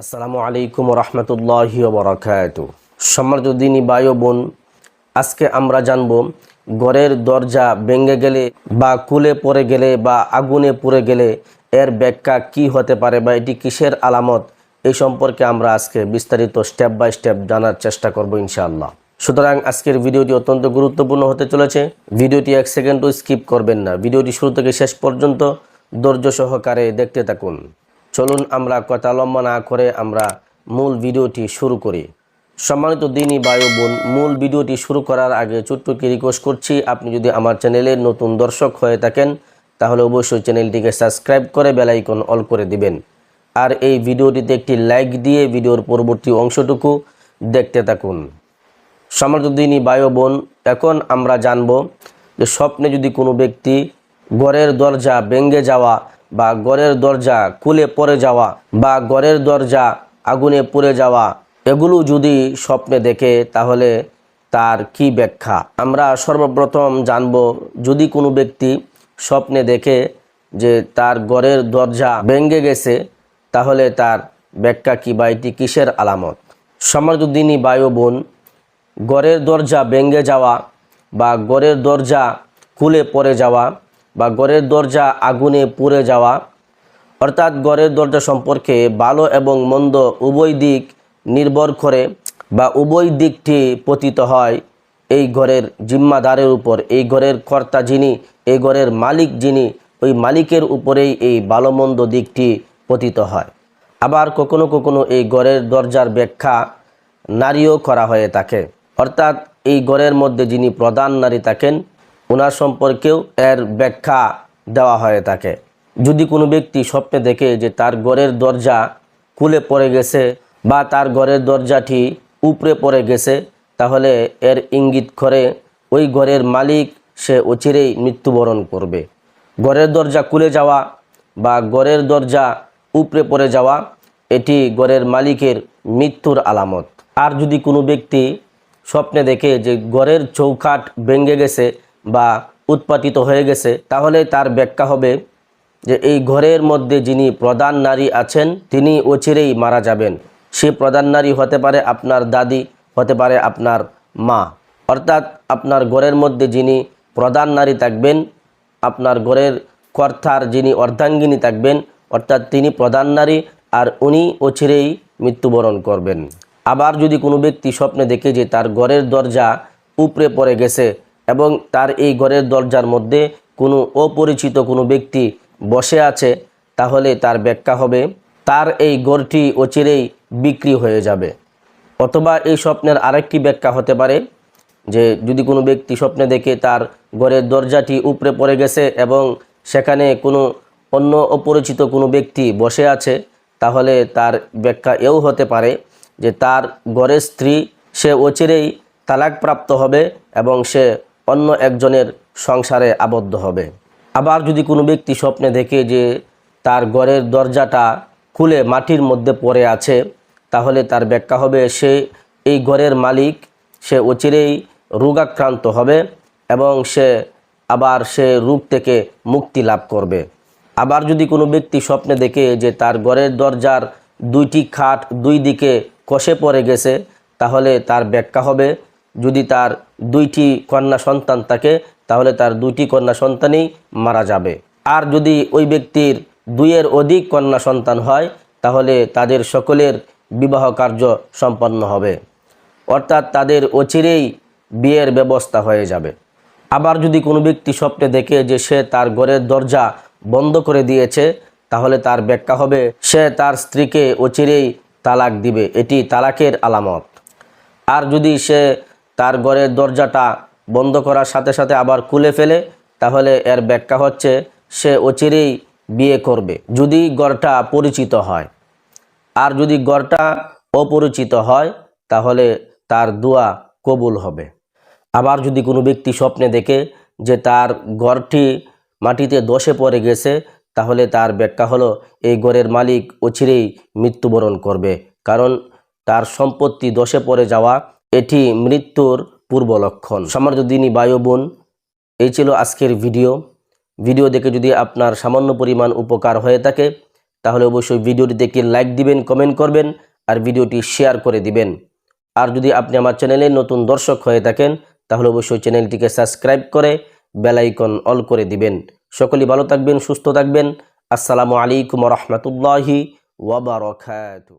আসসালামু আলাইকুম রহমতুল্লাহ বরকাত। সম্মানিত দিনী বায়ু বোন, আজকে আমরা জানব ঘরের দরজা ভেঙে গেলে বা কুলে পড়ে গেলে বা আগুনে পুড়ে গেলে এর ব্যাখ্যা কি হতে পারে বা এটি কিসের আলামত এই সম্পর্কে আমরা আজকে বিস্তারিত স্টেপ বাই স্টেপ জানার চেষ্টা করব ইনশাআল্লাহ। সুতরাং আজকের ভিডিওটি অত্যন্ত গুরুত্বপূর্ণ হতে চলেছে। ভিডিওটি এক সেকেন্ডও স্কিপ করবেন না। ভিডিওটি শুরু থেকে শেষ পর্যন্ত ধৈর্য সহকারে দেখতে থাকুন। চলুন আমরা কথা লম্বা না করে আমরা মূল ভিডিওটি শুরু করি। সম্মানিত দিনই বায়ু বোন, মূল ভিডিওটি শুরু করার আগে ছোট্ট রিকোয়েস্ট করছি, আপনি যদি আমার চ্যানেলের নতুন দর্শক হয়ে থাকেন, তাহলে অবশ্যই চ্যানেলটিকে সাবস্ক্রাইব করে বেলাইকন অল করে দিবেন। আর এই ভিডিওটিতে একটি লাইক দিয়ে ভিডিওর পরবর্তী অংশটুকু দেখতে থাকুন। সম্মানিত দিনই বায়ু বোন, এখন আমরা জানব যে স্বপ্নে যদি কোনো ব্যক্তি ঘরের দরজা ভেঙে যাওয়া বা ঘরের দরজা কুলে পড়ে যাওয়া বা ঘরের দরজা আগুনে পুড়ে যাওয়া, এগুলো যদি স্বপ্নে দেখে, তাহলে তার কি ব্যাখ্যা? আমরা সর্বপ্রথম জানব, যদি কোনো ব্যক্তি স্বপ্নে দেখে যে তার ঘরের দরজা ভেঙে গেছে, তাহলে তার ব্যাখ্যা কি বা এটি কিসের আলামত? সম্মানিত দিনই বায়ু বোন, ঘরের দরজা ভেঙে যাওয়া বা ঘরের দরজা খুলে পড়ে যাওয়া বা ঘরের দরজা আগুনে পুড়ে যাওয়া, অর্থাৎ ঘরের দরজা সম্পর্কে ভালো এবং মন্দ উভয় দিক নির্ভর করে বা উভয় দিকটি পতিত হয় এই ঘরের জিম্মাদারের উপর। এই ঘরের কর্তা যিনি, এই ঘরের মালিক যিনি, ওই মালিকের উপরেই এই ভালো মন্দ দিকটি পতিত হয়। আবার কখনো কখনো এই ঘরের দরজার ব্যাখ্যা নারীও করা হয়ে থাকে। অর্থাৎ এই ঘরের মধ্যে যিনি প্রধান নারী থাকেন ওনার সম্পর্কেও এর ব্যাখ্যা দেওয়া হয়ে থাকে যদি কোনো ব্যক্তি স্বপ্নে দেখে যে তার ঘরের দরজা খুলে পড়ে গেছে বা তার ঘরের দরজাটি উপরে পড়ে গেছে, তাহলে এর ইঙ্গিত করে ওই ঘরের মালিক সে অচিরেই মৃত্যুবরণ করবে। ঘরের দরজা খুলে যাওয়া বা ঘরের দরজা উপরে পড়ে যাওয়া, এটি ঘরের মালিকের মৃত্যুর আলামত। আর যদি কোনো ব্যক্তি স্বপ্নে দেখে যে ঘরের চৌকাঠ ভেঙে গেছে বা উৎপাটিত হয়ে গেছে, তাহলে তার ব্যাখ্যা হবে যে এই ঘরের মধ্যে যিনি প্রধান নারী আছেন, তিনি অচিরেই মারা যাবেন। সে প্রধান নারী হতে পারে আপনার দাদি, হতে পারে আপনার মা। অর্থাৎ আপনার ঘরের মধ্যে যিনি প্রধান নারী থাকবেন, আপনার ঘরের কর্তার যিনি অর্ধাঙ্গিনী থাকবেন, অর্থাৎ তিনি প্রধান নারী আর উনি অচিরেই মৃত্যুবরণ করবেন। আবার যদি কোনো ব্যক্তি স্বপ্নে দেখে যে তার ঘরের দরজা উপরে পড়ে গেছে এবং তার এই ঘরের দরজার মধ্যে কোনো অপরিচিত কোনো ব্যক্তি বসে আছে, তাহলে তার ব্যাখ্যা হবে, তার এই ঘরটি অচিরেই বিক্রি হয়ে যাবে। অথবা এই স্বপ্নের আরেকটি ব্যাখ্যা হতে পারে, যে যদি কোনো ব্যক্তি স্বপ্নে দেখে তার ঘরের দরজাটি উপরে পড়ে গেছে এবং সেখানে কোনো অন্য অপরিচিত কোনো ব্যক্তি বসে আছে, তাহলে তার ব্যাখ্যা এও হতে পারে, যে তার ঘরের স্ত্রী সে অচিরেই তালাকপ্রাপ্ত হবে এবং সে অন্য একজনের সংসারে আবদ্ধ হবে। আবার যদি কোনো ব্যক্তি স্বপ্নে দেখে যে তার ঘরের দরজাটা খুলে মাটির মধ্যে পড়ে আছে, তাহলে তার ব্যাখ্যা হবে, সে এই ঘরের মালিক, সে অচিরেই রোগাক্রান্ত হবে এবং সে আবার সে রোগ থেকে মুক্তি লাভ করবে। আবার যদি কোনো ব্যক্তি স্বপ্নে দেখে যে তার ঘরের দরজার দুইটি খাট দুই দিকে কষে পড়ে গেছে, তাহলে তার ব্যাখ্যা হবে যদি তার দুইটি কন্যা সন্তান থাকে, তাহলে তার দুইটি কন্যা সন্তানই মারা যাবে। আর যদি ওই ব্যক্তির দুইয়ের অধিক কন্যা সন্তান হয়, তাহলে তাদের সকলের বিবাহ কার্য সম্পন্ন হবে। অর্থাৎ তাদের অচিরেই বিয়ের ব্যবস্থা হয়ে যাবে। আবার যদি কোনো ব্যক্তি স্বপ্নে দেখে যে সে তার ঘরের দরজা বন্ধ করে দিয়েছে, তাহলে তার ব্যাখ্যা হবে, সে তার স্ত্রীকে অচিরেই তালাক দিবে। এটি তালাকের আলামত। আর যদি সে তার ঘরের দরজাটা বন্ধ করার সাথে সাথে আবার খুলে ফেলে, তাহলে এর ব্যাখ্যা হচ্ছে সে অচিরেই বিয়ে করবে, যদি গড়টা পরিচিত হয়। আর যদি গড়টা অপরিচিত হয়, তাহলে তার দোয়া কবুল হবে। আবার যদি কোনো ব্যক্তি স্বপ্নে দেখে যে তার ঘরটি মাটিতে দশে পড়ে গেছে, তাহলে তার ব্যাখ্যা হলো, এই ঘরের মালিক অচিরেই মৃত্যুবরণ করবে, কারণ তার সম্পত্তি দশে পড়ে যাওয়া এটি মৃত্যুর পূর্ব লক্ষণ সম্মানিত দিনী বায়ু বোন, এই ছিল আজকের ভিডিও। ভিডিও দেখে যদি আপনার সামান্য পরিমাণ উপকার হয়ে থাকে, তাহলে অবশ্যই ভিডিওটিতে একটি লাইক দিবেন, কমেন্ট করবেন, আর ভিডিওটি শেয়ার করে দিবেন। আর যদি আপনি আমার চ্যানেলে নতুন দর্শক হয়ে থাকেন, তাহলে অবশ্যই চ্যানেলটিকে সাবস্ক্রাইব করে বেলাইকন অল করে দিবেন। সকলেই ভালো থাকবেন, সুস্থ থাকবেন। আসসালামু আলাইকুম রহমতুল্লাহি ওয়াবারকাতু